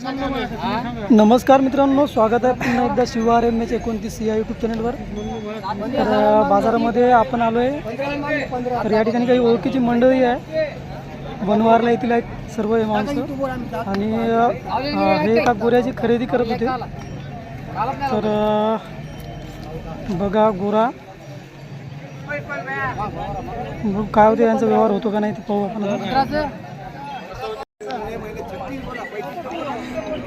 नमस्कार मित्रांनो स्वागत आहे पुन्हा एकदा शिवार एम एच एकोणतीस या यूट्यूब चॅनलवर तर बाजारामध्ये आपण आलो आहे तर या ठिकाणी काही ओळखीची मंडळी आहे. बनवारला येथील आहेत सर्व हे माणसं. आणि हे एका गोऱ्याची खरेदी करत होते. तर बघा गोरा. काय होते यांचा व्यवहार होतो का नाही ते पाहू आपण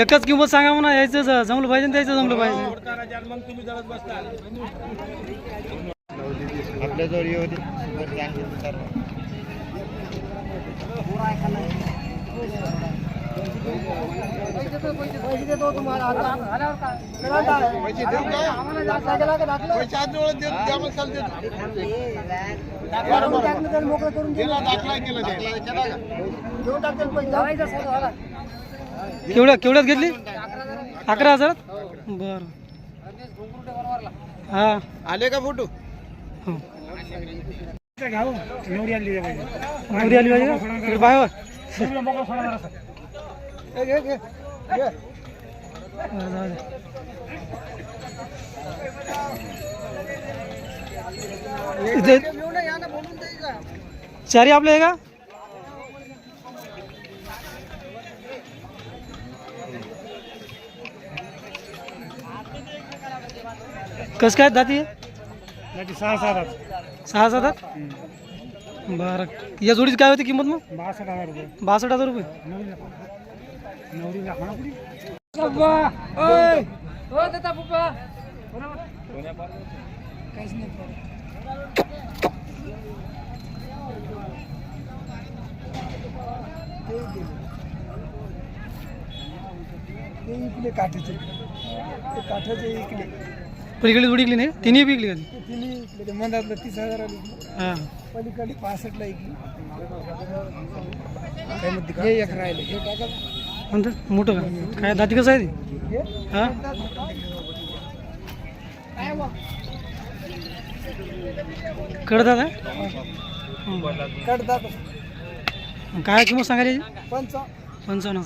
एकच किंमत सांगा म्हणा यायचं जमलं पाहिजे ना त्याचं जमलं पाहिजे. आपल्याजवळ येऊ दे. पैसे देतो तुम्हाला करून मोकळं टाकतील पैसे. केवढ्या केवढ्यात घेतली? अकरा हजारात? बरं. हा. आले का फोटो? हो. नवरी आली पाहिजे बाहेर इथे का. चारी आपले आहे का? कसं काय दाती सहा सहा सहा सात बरं या जोडीची काय होती किंमत मग बासष्ट हज़ार रुपये। बासष्ट हज़ार रुपये। काहीच नाही ते इकले काठीचे. ते काठाचे इकले पलीकडे जोडी इकली नाही? तिन्ही विकली का ती? ते तिन्ही इकले ते मंदातलं तीस हजाराला इकले हां. पलीकडे पासष्टला इकली काय म्हणते हे एक राहिले. हे टाका म्हणतात मोठं का? काय दाती कसं आहे ते? हे? कडतात कडतात काय किंमत सांगायला याची? पंच. पंचावन्न.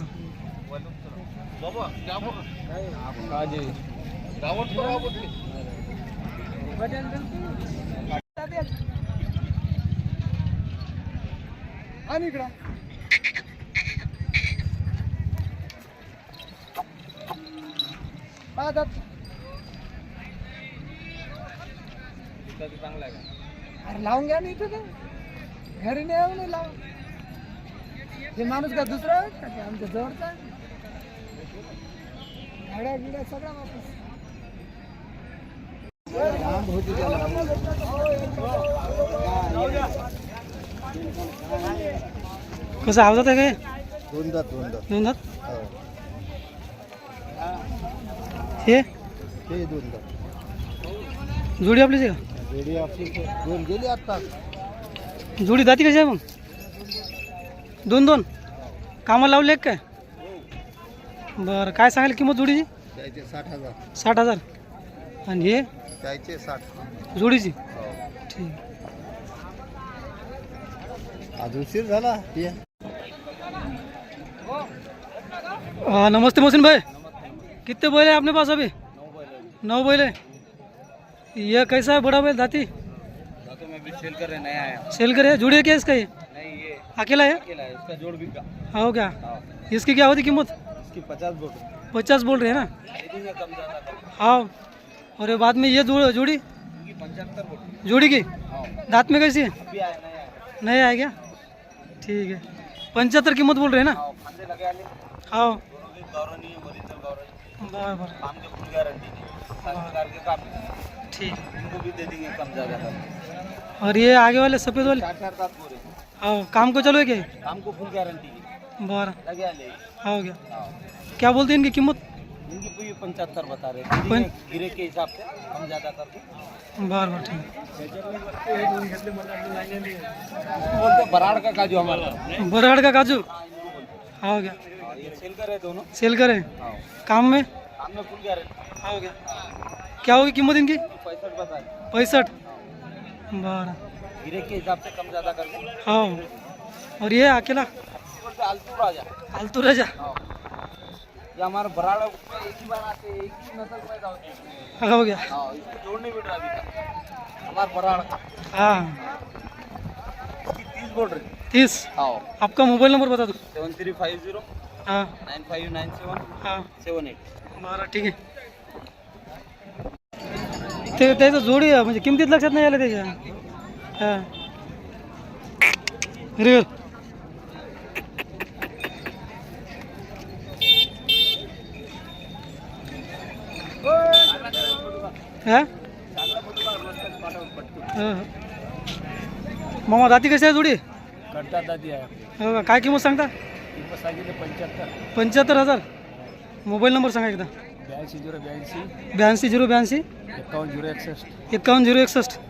आणि इकडं. अरे लावून घ्या ना इथं ते. घरी नाही नाही लावून. हे माणूस का दुसरा आहे का? ते आमच्या जवळचा आहे? गाड्या बिड्या सगळा वापस. कसं आवाजात आहे काय? दोन दात दोन दात दोन दात हो. हे? हे दोन दात जोडी आपलीच आहे का? रेडी आपली दोन गेली आता. जोडी दाती कशी आहे मग? दोन दोन? कामाला लावले काय? बरं काय सांगाल किंमत जोडीची? त्याचे साठ हजार. साठ हजार. आणि हे? त्याचे साठ. जोडीची? हो. ठीक. उशीर झाला. ये. हाँ नमस्ते मोहसिन भाई. कितने बैल है अपने पास अभी? नौ बैल। है ये कैसा है बड़ा बैल दाती? सेल कर रहे नया आया। सेल करे जुड़ी क्या इसका ये? नहीं ये अकेला है? अकेला है इसका जोड़ बिका हाँ हो क्या? इसकी क्या होती कीमत? इसकी पचास बोट पचास बोल रहे हैं ना? कम हाँ। और बाद में ये जोड़ जोड़ी? जोड़ी की? हाँ। दांत में कैसी है? नहीं आया क्या? ठीक है। पंचहत्तर कीमत बोल रहे हैं ना? हाँ बराबर काम के फुल गारंटी के काम ठीक. है इनको भी दे देंगे कम ज़्यादा और ये आगे वाले सफ़ेद वाले चार चार हाँ काम को चलो क्या काम को फुल गारंटी बरं. लगे हो गया. क्या बोलते हैं इनकी कीमत? इनकी पूरी पंचहत्तर बता रहे हैं. गिरे के हिसाब से कम ज़्यादा करके बरं बरं ठीक. बराड़ का काजू हमारा. बरगढ़ का काजू? हो गया. हाँ, सेल कर दोनों? सेल करें? हाँ। काम में? गारंटी हो गया। क्या होगी कीमत इनकी? पैंसठ बता रहे पैंसठ? बरं गिरे के हिसाब से कम ज़्यादा करके हो। और ये अकेला? आलतू राजा। फालतू राजा? हाँ। ये हमारा बराड़ एक ही बार आते एक ही नस्ल पैदा होती है हो गया। हाँ इसको जोड़ नहीं मिल रहा अभी हमारा बराड़ का। हाँ। इसकी तीस बोल रहे तीस? हाँ। आपका मोबाइल नंबर बता दो। Seven three five zero. हां नाईन फाईव्ह नाईन सेवन हां सेवन एट बरं ठीक आहे ते त्याचं जोडी आहे, म्हणजे किमतीत लक्षात नाही आलं त्याच्या हां रिअल हा हो. मामा दाती कशी आहे जोडी करतात दादी आहे हो का काय किंमत सांगता किंमत सांगितलं पंच्याहत्तर. पंच्याहत्तर हजार? मोबाईल नंबर सांगा एकदा. ब्याऐंशी झिरो ब्याऐंशी. ब्याऐंशी झिरो ब्याऐंशी. एकावन्न झिरो एकसष्ट. एकावन्न झिरो एकसष्ट.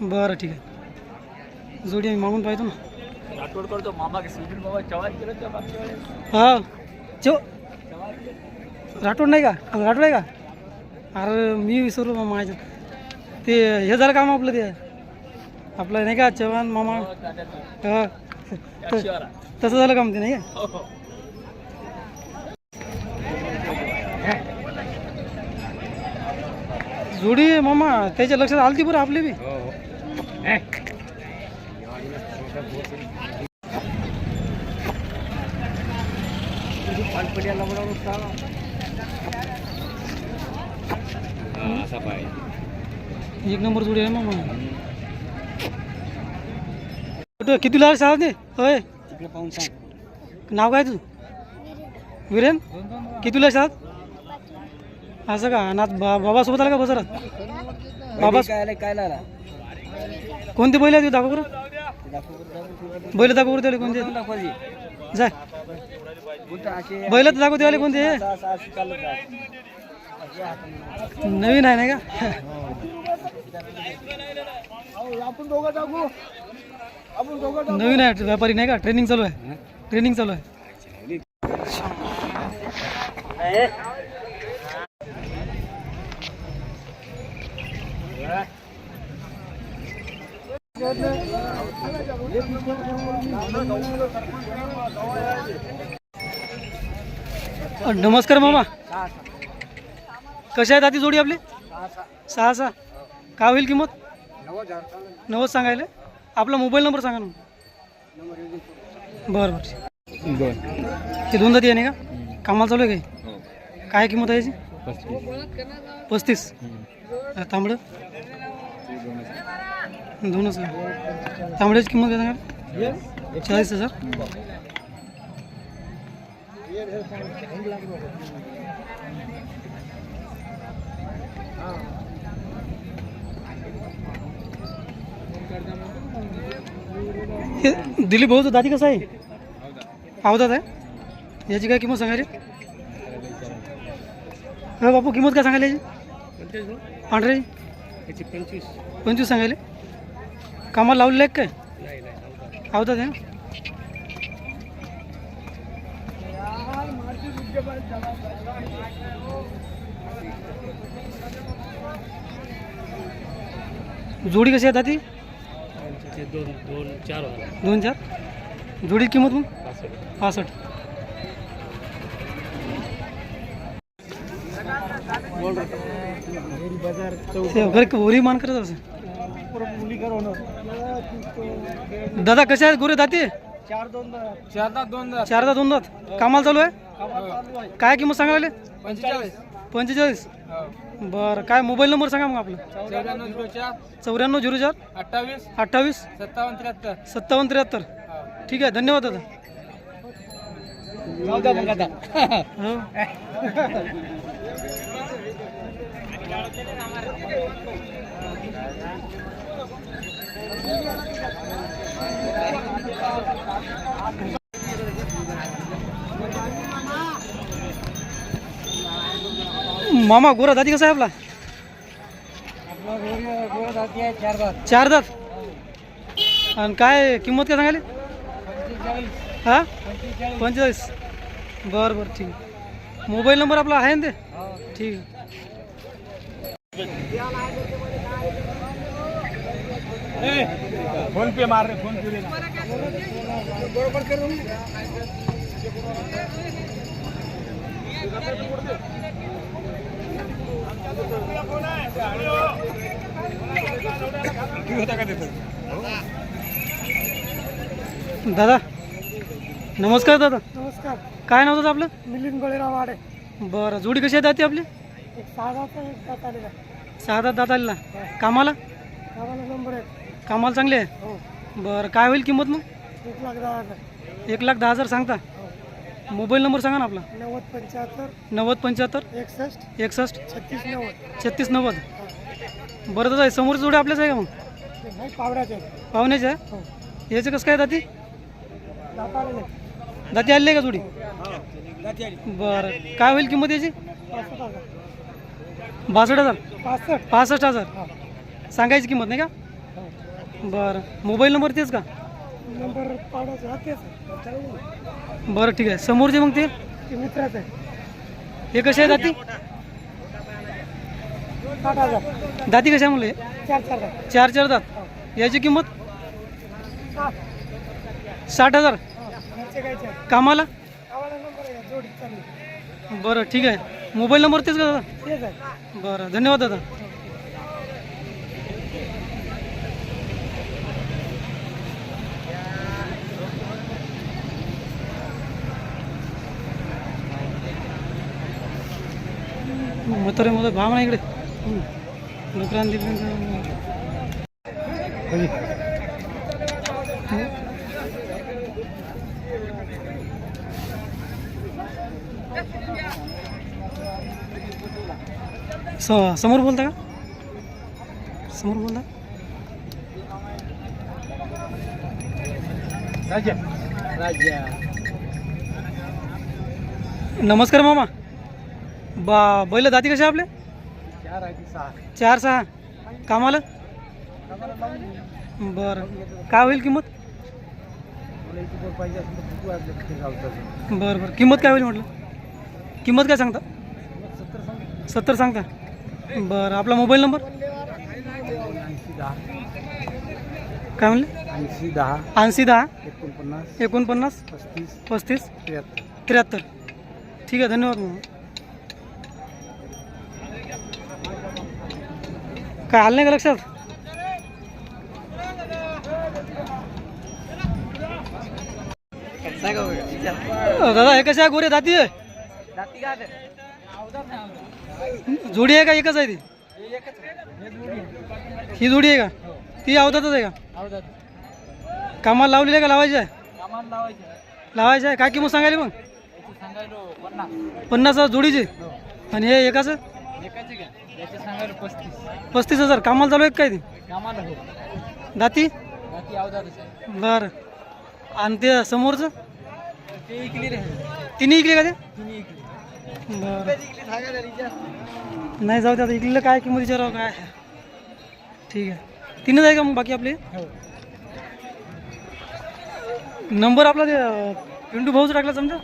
बरं ठीक आहे. जोडी आम्ही मागून पाहतो ना. करतो मामा बाबा चव्हाण केलं त्या मागच्या वेळेस? हा. चो राठोड नाही का? राठोड आहे का? अरे मी विसरलो मामा माझ्या. ते हे झालं काम आपलं ते. आपलं नाही का चव्हाण मामा? हा त- तसं झालं काम ते नाही का? जोडी मामा त्याच्या लक्षात आलती बरं आपली बी. एक नंबर जोडी आहे मामा. कुठं किती लाल शाळा ते? होय. तिकडे पाहून सांग. नाव काय तुझं? विरेन? किती लाख शाळात असं का? नात बा बाबासोबत आला का बसरात? बाबा काय आलं काय आला? कोणते बैल आहे तू दाखव बरं. बैल दाखव बरं त्याला कोणते जाय बैल तर दाखवते आले कोणते नवीन आहे नाही का? आपण दोघं दोघं नवीन आहे व्यापारी नाही का? ट्रेनिंग चालू आहे. ट्रेनिंग चालू आहे. नमस्कार मामा. कशा आहेत आधी जोडी आपली? सहा सहा. काय होईल किंमत? नव्वद सांगायला. आपला मोबाईल नंबर सांगा ना. बरं बरं. दोन ते दोन दाती आहे नाही का? कामाला चालू आहे काही? काय किंमत आहे याची? पस्तीस. तांबडं? दोनच आहे. तांबड्याची किंमत काय सांगा? चाळीस हजार. हे दिलीप भाऊचं दादी कसं आहे? आवदात आहे? याची काय किंमत सांगायची? हा बापू किंमत काय सांगायला याची? पांढऱ्याची पंचवीस पंचवीस सांगायले? कामाला लावलेलं आहे काय? आवदात आहे जोडी कशी आहे दादी? दाती दोन दोन चार दोन चार? जोडी किंमत मग? पासष्ट. ते घरी वरी मान करत असं दादा कसे आहेत गोरे दाते? चार दोन चार दोन चारदा दोन दात कामाला चालू आहे? काय किंमत सांगायला पंचेचाळीस. पंचेचाळीस. बरं. काय मोबाईल नंबर सांगा मग आपला? चौऱ्याण्णव झिरो चार चौऱ्याण्णव झिरो चार अठ्ठावीस अठ्ठावीस सत्तावन्न त्र्याहत्तर. सत्तावन्न त्र्याहत्तर. ठीक आहे धन्यवाद दादा. जाऊ द्या मग आता. हो. मामा गोरा दाती कसा आहे आपला? आपला गोरी गोरा जाती आहे चार दात. दात? आणि काय किंमत काय सांगाली हा? पंचेचाळीस. पंचेचाळीस. बरं बरं ठीक आहे. मोबाईल नंबर आपला आहे ना ते? ठीक आहे. फ़ोन पे मार रे फ़ोन पे बरोबर दादा नमस्कार दादा. नमस्कार. काय नाव दादा आपलं? मिलिंद बळीराव वाडे बरं जोडी कशी आहे दाती आपली? एक सहा दात एक दात आलेला सहा दात दात आलेला. कामाला? गावाला नंबर एक. कामाला चांगले आहे? हो. बरं काय होईल किंमत मग? एक लाख दहा हजार. एक लाख दहा हजार सांगता. हो मोबाईल नंबर सांगा ना आपला. नव्वद पंच्याहत्तर. नव्वद पंच्याहत्तर. एकसष्ट. एकसष्ट. छत्तीस नव्वद. छत्तीस नव्वद. बरं दादा समोरची जोडी आपल्याच आहे का मग? नाही पावड्याचे पाहुण्याचे आहे? हो. याचे कसं काय दाती? दात आलेले आली आहे का जोडी? बरं. काय होईल किंमत याची? पासष्ट हजार. बासष्ट हजार? पासष्ट. पासष्ट हजार. सांगायची किंमत नाही का? हो. बरं. मोबाईल नंबर तेच का? नंबर हा तेच. बरं ठीक आहे. समोरचे मग ते? मित्राचं आहे. हे कसे आहे दाती? हजार. दाती कशा म्हणले चार चार चार चार दात. याची किंमत? साठ. हजार. कामाला? बरं ठीक आहे. मोबाईल नंबर तेच का दादा? बरं धन्यवाद दादा. ಬರ್ತಾರೆ ಮೊದಲು भावना ಇಗಡೆ ನುಕ್ರಾನ್ सो समोर बोलता का समोर बोलता राजा राजा नमस्कार मामा बा बैल दाती कशा आपले? चार आहे सहा. चार सहा. कामाला? बरं. काय होईल किंमत? बरं बरं. किंमत काय होईल म्हटलं? किंमत काय सांगता? सत्तर सांग सत्तर सांगता. बरं आपला मोबाईल नंबर? काय म्हणले? ऐंशी दहा. ऐंशी दहा. एकोणपन्नास. एकोणपन्नास. पस्तीस. पस्तीस. त्र्याहत्तर. त्र्याहत्तर. ठीक आहे धन्यवाद मामा काय आलं नाही का लक्षात? दादा हे कशा गोरे? दाती आहे? जोडी आहे का एकच आहे ती? ही जोडी आहे का? ती अवतातच आहे का? कामाला लावलेली आहे का लावायची आहे? लावायची आहे. काय किंमत सांगायली मग? पन्नास. हजार जोडीचे? आणि हे एकाच? एकाचे पस्तीस पस्तीस हजार. कामाला चालू आहे का काय ते? कामाला हो. दाती? बाकी अवजारच आहे बरं. आणि ते समोरचं? ते इकली रे तिन्ही इकले का ते? इकली. बरं. नाही जाऊ दे आता. इकलेलं काय किंमत विचारावं काय? ठीक आहे. तिने जाय का मग बाकी आपले? हो. नंबर आपला ते अं, पिंटू भाऊच टाकला समजा?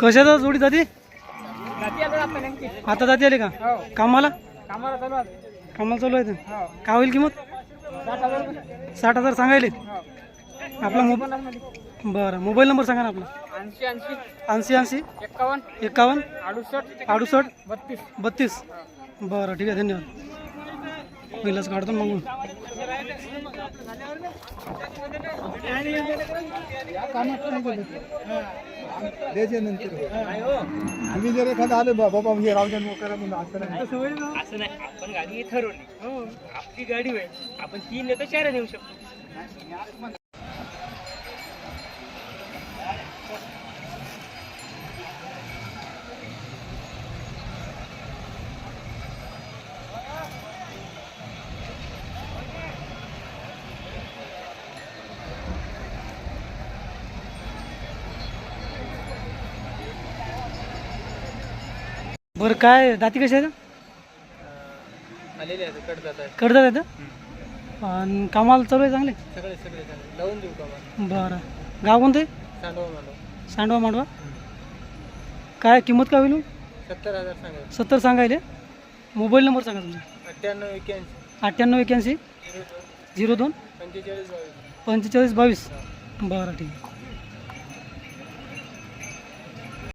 कशाचा जोडी जाती? आता जाती आली का? कामाला? कामाला चालू आहे. कामाला चालू आहे ते हो. काय होईल किंमत? साठ हजार सांगायले. हो. आपला मोब बरं. मोबाईल नंबर सांगा ना आपला. ऐंशी ऐंशी. ऐंशी एक्कावन्न एकावन्न. अडुसष्ट. अडुसष्ट. बत्तीस. बत्तीस. बरं ठीक आहे. धन्यवाद. पहिलाच काढतो ना मागून आम्ही जर एखादा आलो बाबा म्हणजे रावजन मोकर म्हणून असं नाही. असं नाही. आपण गाडी ठरवली. हो. आपली गाडी होय आपण तीन नेतो चार नेऊ शकतो. बरं काय दाती कशा आहेत? आलेले आहेत कडतात आहेत. आणि कामाला चालू आहे चांगले? सगळे सगळे चांगले लावून देऊ बरं. गाव कोणतं आहे? सांडवा मला सांडवा मांडवा. काय किंमत काय होईल सत्तर हजार सांगा. सत्तर सांगायले. मोबाईल नंबर सांगा तुमचा. अठ्ठ्याण्णव एक्क्याऐंशी. अठ्ठ्याण्णव दोन. झिरो दोन. पंचेचाळीस बावीस. पंचेचाळीस बावीस. बरं ठीक आहे.